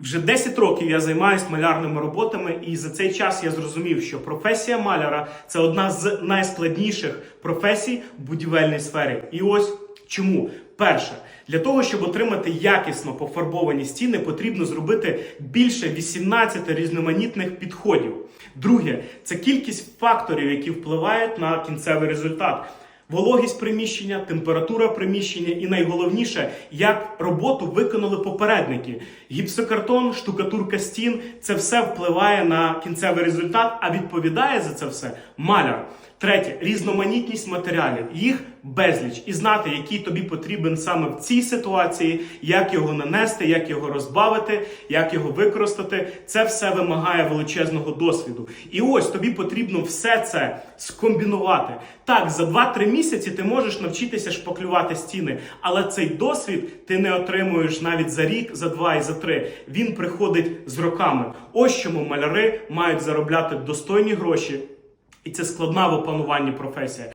Вже 10 років я займаюся малярними роботами, і за цей час я зрозумів, що професія маляра це одна з найскладніших професій в будівельній сфері. І ось чому. Перше, для того, щоб отримати якісно пофарбовані стіни, потрібно зробити більше 18 різноманітних підходів. Друге, це кількість факторів, які впливають на кінцевий результат. Вологість приміщення, температура приміщення і найголовніше, як роботу виконали попередники. Гіпсокартон, штукатурка стін це все впливає на кінцевий результат, а відповідає за це все маляр. Третє різноманітність матеріалів. Їх безліч. І знати, який тобі потрібен саме в цій ситуації, як його нанести, як його розбавити, як його використати. Це все вимагає величезного досвіду. І ось тобі потрібно все це скомбінувати. Так, за 2-3 місяці ти можеш навчитися шпаклювати стіни, але цей досвід ти не отримуєш навіть за рік, за два і за три. Він приходить з роками. Ось чому маляри мають заробляти достойні гроші. І це складна в опануванні професія.